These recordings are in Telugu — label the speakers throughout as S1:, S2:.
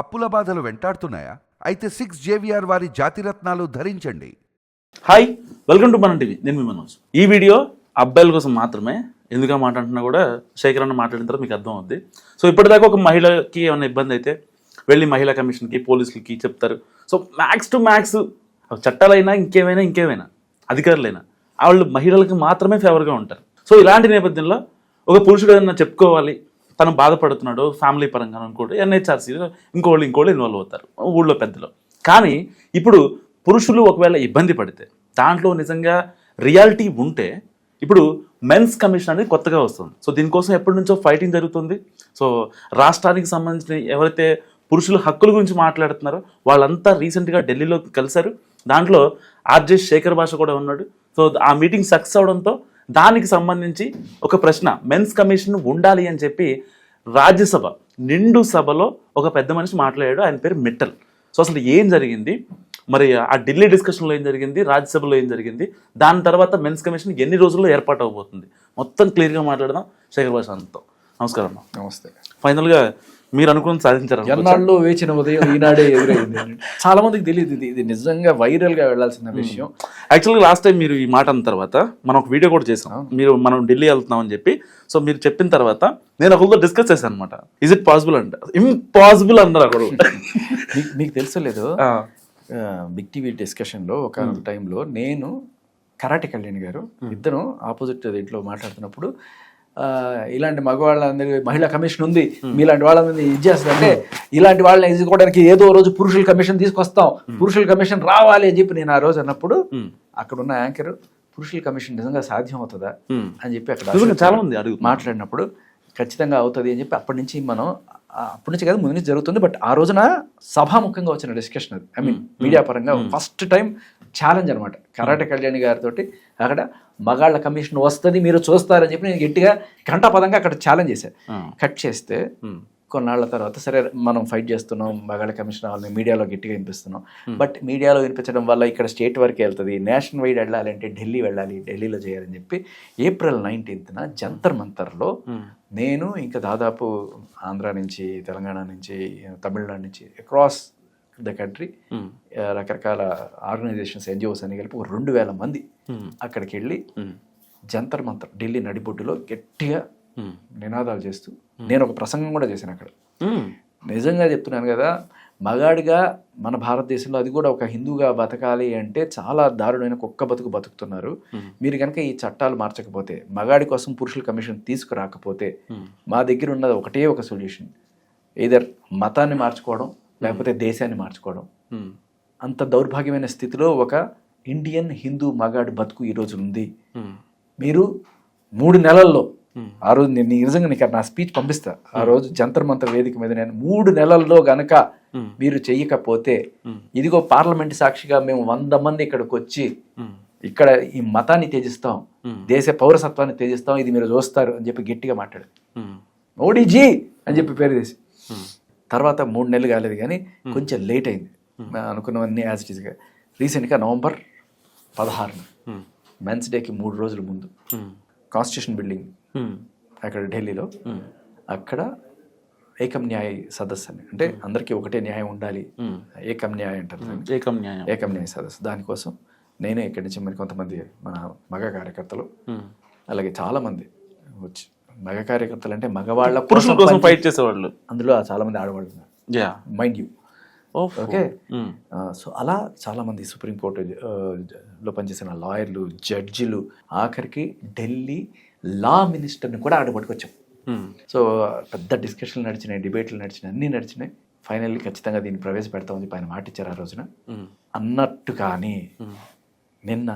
S1: అప్పుల బాధలు వెంటాడుతున్నాయా? అయితే సిక్స్ జేవిఆర్ వారి జాతిరత్నాలు ధరించండి.
S2: హాయ్ వెల్కమ్ టు మన టీవీ నేను మీ మనోజ్. ఈ వీడియో అబ్బాయిల కోసం మాత్రమే. ఎందుకు మాట్లాడుతున్నా కూడా శేఖర్ అన్న మాట్లాడిన తర్వాత మీకు అర్థం అవుద్ది. సో ఇప్పటిదాకా ఒక మహిళకి ఏమైనా ఇబ్బంది అయితే వెళ్ళి మహిళా కమిషన్కి పోలీసులకి చెప్తారు. సో మ్యాక్స్ టు మ్యాక్స్ చట్టాలైనా ఇంకేమైనా ఇంకేమైనా అధికారులైనా వాళ్ళు మహిళలకు మాత్రమే ఫేవర్గా ఉంటారు. సో ఇలాంటి నేపథ్యంలో ఒక పురుషుడు ఏదైనా చెప్పుకోవాలి తను బాధపడుతున్నాడు ఫ్యామిలీ పరంగా అనుకోడు ఎన్హెచ్ఆర్సీ ఇంకోళ్ళు ఇంకోళ్ళు ఇన్వాల్వ్ అవుతారు ఊళ్ళో పెద్దలు. కానీ ఇప్పుడు పురుషులు ఒకవేళ ఇబ్బంది పడితే దాంట్లో నిజంగా రియాలిటీ ఉంటే ఇప్పుడు మెన్స్ కమిషన్ అనేది కొత్తగా వస్తుంది. సో దీనికోసం ఎప్పటి నుంచో ఫైటింగ్ జరుగుతుంది. సో రాష్ట్రానికి సంబంధించిన ఎవరైతే పురుషుల హక్కుల గురించి మాట్లాడుతున్నారో వాళ్ళంతా రీసెంట్గా ఢిల్లీలో కలిశారు. దాంట్లో ఆర్జే శేఖర్ భాష కూడా ఉన్నాడు. సో ఆ మీటింగ్ సక్సెస్ అవడంతో దానికి సంబంధించి ఒక ప్రశ్న మెన్స్ కమిషన్ ఉండాలి అని చెప్పి రాజ్యసభ నిండు సభలో ఒక పెద్ద మనిషి మాట్లాడాడు ఆయన పేరు మిట్టల్. సో అసలు ఏం జరిగింది? మరి ఆ ఢిల్లీ డిస్కషన్లో ఏం జరిగింది? రాజ్యసభలో ఏం జరిగింది? దాని తర్వాత మెన్స్ కమిషన్ ఎన్ని రోజుల్లో ఏర్పాటు అవబోతుంది మొత్తం క్లియర్గా మాట్లాడదాం. శేఖర్ భాష అంతా నమస్కారం
S3: నమస్తే.
S2: ఫైనల్గా మీరు అనుకుని సాధించారు
S3: ఎన్నాళ్ళు వేచిన ఉదయం ఈనాడే ఎదురైంది. చాలా మందికి తెలియదు ఇది. ఇది నిజంగా వైరల్గా వెళ్ళాల్సిన విషయం.
S2: యాక్చువల్గా లాస్ట్ టైం మీరు ఈ మాట అన్న తర్వాత మనం ఒక వీడియో కూడా చేసాం మీరు మనం ఢిల్లీ వెళ్తున్నాం అని చెప్పి. సో మీరు చెప్పిన తర్వాత నేను ఒకరితో డిస్కస్ చేశాను అనమాట ఇజ్ ఇట్ పాసిబుల్ అంట. ఇంపాసిబుల్ అన్నారు అక్కడ.
S3: మీకు మీకు తెలుసో లేదు? బిగ్ టీవీ డిస్కషన్లో ఒక టైంలో నేను కరాటే కళ్యాణ్ గారు ఇద్దరు ఆపోజిట్ దీంట్లో మాట్లాడుతున్నప్పుడు ఇలాంటి మగవాళ్ళందరి మహిళా కమిషన్ ఉంది. మీలాంటి వాళ్ళందరినీ ఇది చేస్తుందంటే ఇలాంటి వాళ్ళని ఎదుర్కోవడానికి ఏదో రోజు పురుషుల కమిషన్ తీసుకొస్తాం. పురుషుల కమిషన్ రావాలి అని చెప్పి నేను ఆ రోజు అన్నప్పుడు అక్కడ ఉన్న యాంకర్ పురుషుల కమిషన్ నిజంగా సాధ్యం అవుతుందా అని చెప్పి అక్కడ
S2: చాలా అడుగు
S3: మాట్లాడినప్పుడు ఖచ్చితంగా అవుతుంది అని చెప్పి అప్పటి నుంచి మనం అప్పటి నుంచి కాదు ముందు నుంచి జరుగుతుంది. బట్ ఆ రోజున సభాముఖంగా వచ్చిన డిస్కషన్ అది. ఐ మీన్ మీడియా పరంగా ఫస్ట్ టైం ఛాలెంజ్ అనమాట కరాటే కళ్యాణి గారితో అక్కడ మగాళ్ళ కమిషన్ వస్తుంది మీరు చూస్తారని చెప్పి నేను గట్టిగా ఘంటాపదంగా అక్కడ ఛాలెంజ్ చేశాను కట్ చేస్తే కొన్నాళ్ళ తర్వాత సరే మనం ఫైట్ చేస్తున్నాం మగాళ్ళ కమిషన్ వాళ్ళని మీడియాలో గట్టిగా వినిపిస్తున్నాం. బట్ మీడియాలో వినిపించడం వల్ల ఇక్కడ స్టేట్ వరకు వెళ్తుంది. నేషనల్ వైడ్ వెళ్ళాలంటే ఢిల్లీ వెళ్ళాలి ఢిల్లీలో చేయాలని చెప్పి ఏప్రిల్ నైన్టీన్త్న జంతర్ మంతర్లో నేను ఇంకా దాదాపు ఆంధ్ర నుంచి తెలంగాణ నుంచి తమిళనాడు నుంచి అక్రాస్ ద కంట్రీ రకరకాల ఆర్గనైజేషన్స్ ఎన్జిఓస్ అని కలిపి ఒక రెండు వేల మంది అక్కడికి వెళ్ళి జంతర్ మంతర్ ఢిల్లీ నడిబొడ్డులో గట్టిగా నినాదాలు చేస్తూ నేను ఒక ప్రసంగం కూడా చేశాను అక్కడ. నిజంగా చెప్తున్నాను కదా మగాడిగా మన భారతదేశంలో అది కూడా ఒక హిందూగా బతకాలి అంటే చాలా దారుణమైన కుక్క బతుకు బతుకుతున్నారు. మీరు కనుక ఈ చట్టాలు మార్చకపోతే మగాడి కోసం పురుషుల కమిషన్ తీసుకురాకపోతే మా దగ్గర ఉన్నది ఒకటే ఒక సొల్యూషన్ ఏదర్ మతాన్ని మార్చుకోవడం లేకపోతే దేశాన్ని మార్చుకోవడం. అంత దౌర్భాగ్యమైన స్థితిలో ఒక ఇండియన్ హిందూ మగాడి బతుకు ఈరోజు ఉంది మీరు మూడు నెలల్లో ఆ రోజు నేను నీ- నిజంగా నీకు నా స్పీచ్ పంపిస్తా. ఆ రోజు జంతర్ మంతర్ వేదిక మీద నేను మూడు నెలల్లో గనక మీరు చెయ్యకపోతే ఇదిగో పార్లమెంట్ సాక్షిగా మేము వంద మంది ఇక్కడికి వచ్చి ఇక్కడ ఈ మతాన్ని త్యజిస్తాం దేశ పౌరసత్వాన్ని త్యజిస్తాం ఇది మీరు చూస్తారు అని చెప్పి గట్టిగా మాట్లాడు. మోడీజీ అని చెప్పి పేరు తీసి. తర్వాత మూడు నెలలు కాలేదు కానీ కొంచెం లేట్ అయింది. అనుకున్నవన్నీ యాజ్ ఇట్ ఈస్గా రీసెంట్గా నవంబర్ పదహారున. మెన్స్ డేకి మూడు రోజుల ముందు. కాన్స్టిట్యూషన్ బిల్డింగ్ అక్కడ ఢిల్లీలో. అక్కడ ఏకం న్యాయ సదస్సు అని అంటే అందరికీ ఒకటే న్యాయం ఉండాలి. ఏకం న్యాయ అంటారు.
S2: ఏకం న్యాయం.
S3: ఏకం న్యాయ సదస్సు. దానికోసం నేనే ఇక్కడి నుంచి మరి కొంతమంది మన మగ కార్యకర్తలు అలాగే చాలా మంది వచ్చి మగ కార్యకర్తలు అంటే మగవాళ్ళ
S2: పురుషుల కోసం ఫైట్ చేసేవాళ్ళు.
S3: అందులో చాలా మంది ఆడవాళ్ళు ఉన్నారు. మైండ్ యూ
S2: ఓకే
S3: సో అలా చాలామంది సుప్రీంకోర్టు ఆ, లో పనిచేసిన లాయర్లు జడ్జిలు ఆఖరికి ఢిల్లీ లా మినిస్టర్ని కూడా ఆడ పట్టుకొచ్చాం సో పెద్ద డిస్కషన్లు నడిచినాయి డిబేట్లు నడిచినాయి అన్నీ నడిచినాయి. ఫైనల్లీ ఖచ్చితంగా దీన్ని ప్రవేశపెడతామని చెప్పి ఆయన మాట ఇచ్చారు ఆ రోజున. అన్నట్టు కానీ నిన్న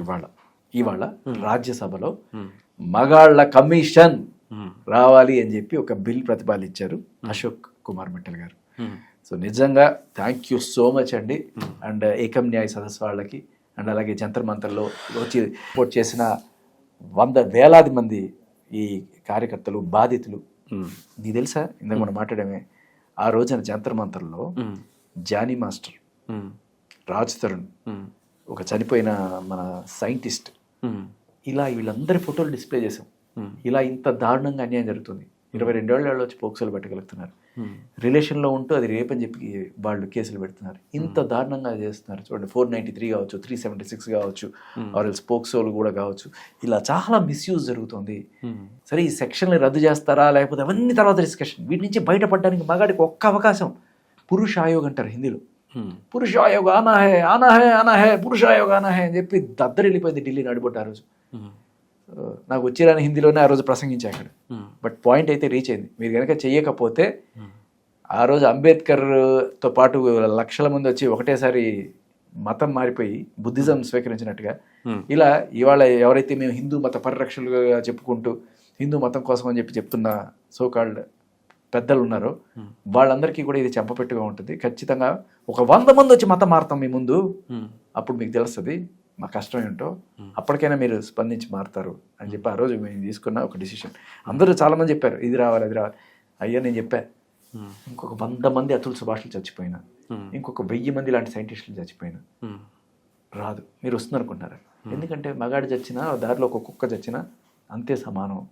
S3: ఇవాళ ఇవాళ రాజ్యసభలో మగాళ్ళ కమిషన్ రావాలి అని చెప్పి ఒక బిల్ ప్రతిపాదించారు అశోక్ కుమార్ మిట్టల్ గారు. సో నిజంగా థ్యాంక్ యూ సో మచ్ అండి. అండ్ ఏకం న్యాయ సదస్సు వాళ్ళకి అండ్ అలాగే జంతర్ మంతర్లో వచ్చి రిపోర్ట్ చేసిన వంద వేలాది మంది ఈ కార్యకర్తలు బాధితులు. నీకు తెలుసా? ఇందాక మనం మాట్లాడమే. ఆ రోజున జంతర్ మంతర్లో జానీ మాస్టర్ రాజ్ తరుణ్ ఒక చనిపోయిన మన సైంటిస్ట్. ఇలా వీళ్ళందరి ఫోటోలు డిస్ప్లే చేసాం ఇలా ఇంత దారుణంగా అన్యాయం జరుగుతుంది. ఇరవై రెండేళ్ళు వచ్చి పోక్సోలు పెట్టగలుగుతున్నారు. రిలేషన్లో ఉంటూ అది రేప్ అని చెప్పి వాళ్ళు కేసులు పెడుతున్నారు. ఇంత దారుణంగా చేస్తున్నారు. చూడండి ఫోర్ నైంటీ త్రీ కావచ్చు త్రీ సెవెంటీ సిక్స్ కావచ్చు ఆర్ పోక్సోలు కూడా కావచ్చు. ఇలా చాలా మిస్యూజ్ జరుగుతుంది. సరే ఈ సెక్షన్లు రద్దు చేస్తారా? లేకపోతే అవన్నీ తర్వాత డిస్కషన్ వీటి నుంచి బయటపడడానికి మగాడికి ఒక్క అవకాశం. పురుష ఆయోగ్ అంటారు హిందీలో. పురుష ఆయోగ్ ఆనా హే ఆనా హే ఆనా హే పురుష ఆయోగ్ ఆనా హే అని చెప్పి దద్దరిల్లిపోయింది ఢిల్లీ నడిబొట్టు ఆ రోజు. సో, నాకు వచ్చిరాని హిందీలోనే ఆ రోజు ప్రసంగించా అక్కడ. బట్ పాయింట్ అయితే రీచ్ అయింది. మీరు కనుక చెయ్యకపోతే ఆ రోజు అంబేద్కర్తో పాటు లక్షల మంది వచ్చి ఒకటేసారి మతం మారిపోయి బుద్ధిజం స్వీకరించినట్టుగా ఇలా ఇవాళ ఎవరైతే మేము హిందూ మత పరిరక్షకులుగా చెప్పుకుంటూ హిందూ మతం కోసం అని చెప్పి చెప్తున్న సోకాల్డ్ పెద్దలు ఉన్నారో వాళ్ళందరికీ కూడా ఇది చెంపపెట్టుగా ఉంటుంది. ఖచ్చితంగా ఒక వంద మంది వచ్చి మతం మారుతాం మీ ముందు. అప్పుడు మీకు తెలుస్తుంది. మా కష్టం ఏంటో అప్పటికైనా మీరు స్పందించి మారుతారు అని చెప్పి ఆ రోజు మేము తీసుకున్న ఒక డిసిషన్ అందరూ చాలా మంది చెప్పారు ఇది రావాలి అది రావాలి. అయ్యా నేను చెప్పా. ఇంకొక వంద మంది అతుల్ సుభాష్లు చచ్చిపోయినా. ఇంకొక వెయ్యి మంది లాంటి సైంటిస్టులు చచ్చిపోయినా. రాదు. మీరు వస్తున్నారు అనుకుంటారా ఎందుకంటే మగాడు చచ్చినా దారిలో ఒక కుక్క చచ్చినా అంతే సమానం.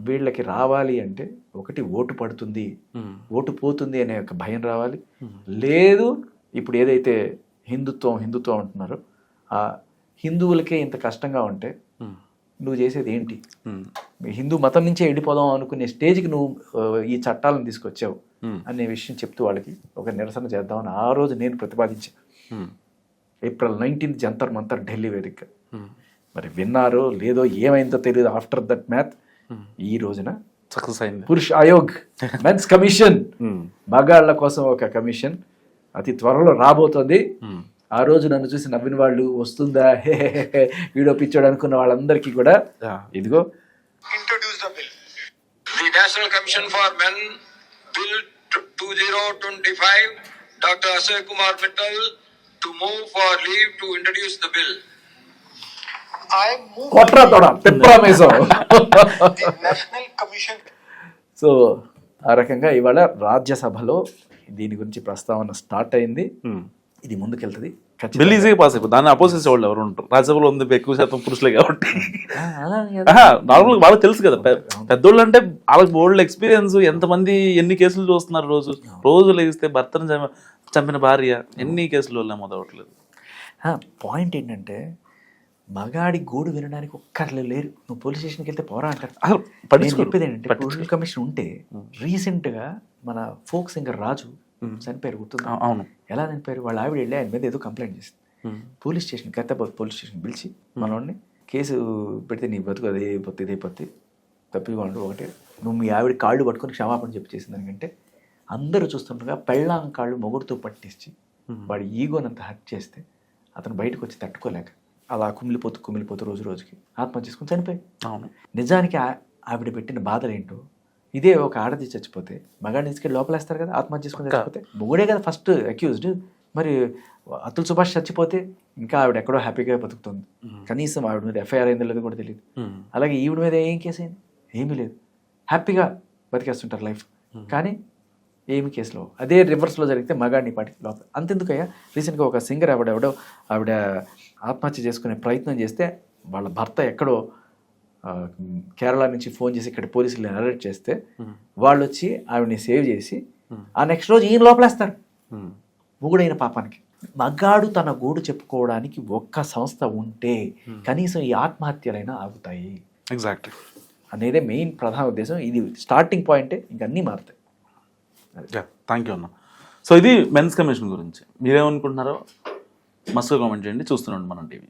S3: వీళ్ళకి రావాలి అంటే ఒకటి ఓటు పడుతుంది. ఓటు పోతుంది అనే ఒక భయం రావాలి. లేదు ఇప్పుడు ఏదైతే హిందుత్వం హిందుత్వం అంటున్నారో ఆ హిందువులకే ఇంత కష్టంగా ఉంటే నువ్వు చేసేది ఏంటి? హిందూ మతం నుంచే వెళ్ళిపోదాం అనుకునే స్టేజ్కి నువ్వు ఈ చట్టాలను తీసుకొచ్చావు అనే విషయం చెప్తూ వాళ్ళకి ఒక నిరసన చేద్దామని ఆ రోజు నేను ప్రతిపాదించాను ఏప్రిల్ నైన్టీన్త్ జంతర్ మంతర్ ఢిల్లీ వేదిక. మరి విన్నారో లేదో ఏమైందో తెలియదు ఆఫ్టర్ దట్ మ్యాథ్ ఈ రోజున
S2: సక్సెస్ అయింది.
S3: Purush Aayog men's commission. మగాళ్ళ కోసం ఒక కమిషన్ అతి త్వరలో రాబోతోంది. ఆ రోజు నన్ను చూసి నవ్విన వాళ్ళు వస్తుందా? వీడియో పిచ్చాడు అనుకున్న వాళ్ళందరికీ కూడా ఇదిగో.
S4: Introduce the National Commission for Men Bill 2025 doctor Ashok Kumar Mittal to move leave to introduce the bill I move
S3: కొట్రా
S4: నేషనల్ కమిషన్
S3: సో ఆ రకంగా ఇవాళ రాజ్యసభలో దీని గురించి ప్రస్తావన స్టార్ట్ అయింది. Hmm. ఇది ముందుకెళ్తుంది
S2: బిల్ ఈజీగా పాస్ అయిపోతుంది. దాన్ని అపోజ్ చేసే వాళ్ళు ఎవరు ఉంటారు? రాజ్యసభలో ఉంది ఎక్కువ శాతం పురుషులే కాబట్టి.
S3: ఆ, అలా కదా.
S2: నార్మల్ వాళ్ళకి తెలుసు కదా. పెద్దోళ్ళు అంటే వాళ్ళకి బోల్డ్ ఎక్స్పీరియన్స్ ఎంతమంది ఎన్ని కేసులు చూస్తున్నారు రోజు? రోజు లేస్తే భర్తను చంప- చంపిన భార్య ఎన్ని కేసులు వల్ల మొదలవట్లేదు?
S3: ఆ, పాయింట్ ఏంటంటే మగాడి గోడు వినడానికి ఒక్కర్లు లేరు. నువ్వు పోలీస్ స్టేషన్కి వెళ్తే పోరా అంటారు. చెప్పేది ఏంటంటే కమిషన్ ఉంటే రీసెంట్గా మన ఫోక్ సింగర్ రాజు చనిపోయారు గుర్తుంది?
S2: అ- అవును.
S3: ఎలా చనిపోయారు వాళ్ళ ఆవిడ వెళ్ళి ఆయన మీద ఏదో కంప్లైంట్ చేసింది. పోలీస్ స్టేషన్ కత్తబాద్ పోలీస్ స్టేషన్ పిలిచి మనోడిని కేసు పెడితే నీ బతుకు అదే అయిపోతుంది ఇదే అయిపోతుంది తప్పివాడు ఒకటే. నువ్వు మీ ఆవిడ కాళ్ళు పట్టుకొని క్షమాపణ చెప్పి చేసిన దానికంటే అందరూ చూస్తుండగా పెళ్ళాం కాళ్ళు మొగుడుతో పట్టించి వాడి ఈగోనంత హర్ట్ చేస్తే అతను బయటకు వచ్చి తట్టుకోలేక అలా కుమిలిపోతూ కుమిలిపోతూ రోజు రోజుకి ఆత్మహత్య చేసుకుని చనిపోయి
S2: అవును.
S3: నిజానికి ఆవిడ పెట్టిన బాధలు ఏంటో ఇదే ఒక ఆడది చచ్చిపోతే మగాడిని తీసుకెళ్ళి లోపలేస్తారు కదా ఆత్మహత్య చేసుకుని చచ్చిపోతే? మొగుడే కదా ఫస్ట్ అక్యూజ్డ్ మరి అతుల్ సుభాష్ చచ్చిపోతే ఇంకా ఆవిడ ఎక్కడో హ్యాపీగా బతుకుతుంది. కనీసం ఆవిడ మీద ఎఫ్ఐఆర్ అయిందో లేదో కూడా తెలియదు అలాగే ఈవిడ మీద ఏం కేసు అయింది? ఏమీ లేదు. హ్యాపీగా బతికేస్తుంటారు లైఫ్ కానీ ఏమి కేసులో అదే రివర్స్లో జరిగితే మగాడిని పాటికి లోపల. అంతెందుకయ్యా? రీసెంట్గా ఒక సింగర్ ఆవిడ ఎవడో ఆవిడ ఆత్మహత్య చేసుకునే ప్రయత్నం చేస్తే వాళ్ళ భర్త ఎక్కడో కేరళ నుంచి ఫోన్ చేసి ఇక్కడ పోలీసులు అలర్ట్ చేస్తే వాళ్ళు వచ్చి ఆవిడని సేవ్ చేసి ఆ నెక్స్ట్ రోజు ఈయన లోపలేస్తారు మొగుడైన పాపానికి. మగాడు తన గోడు చెప్పుకోవడానికి ఒక్క సంస్థ ఉంటే కనీసం ఈ ఆత్మహత్యలైనా ఆగుతాయి.
S2: ఎగ్జాక్ట్లీ
S3: అనేదే మెయిన్ ప్రధాన ఉద్దేశం. ఇది స్టార్టింగ్ పాయింటే ఇంక అన్నీ మారుతాయి.
S2: థ్యాంక్ యూ అన్న. సో ఇది మెన్స్ కమిషన్ గురించి. మీరేమనుకుంటున్నారో మస్తుగా కామెంట్ చేయండి. చూస్తున్నాండి మనం టీవీ.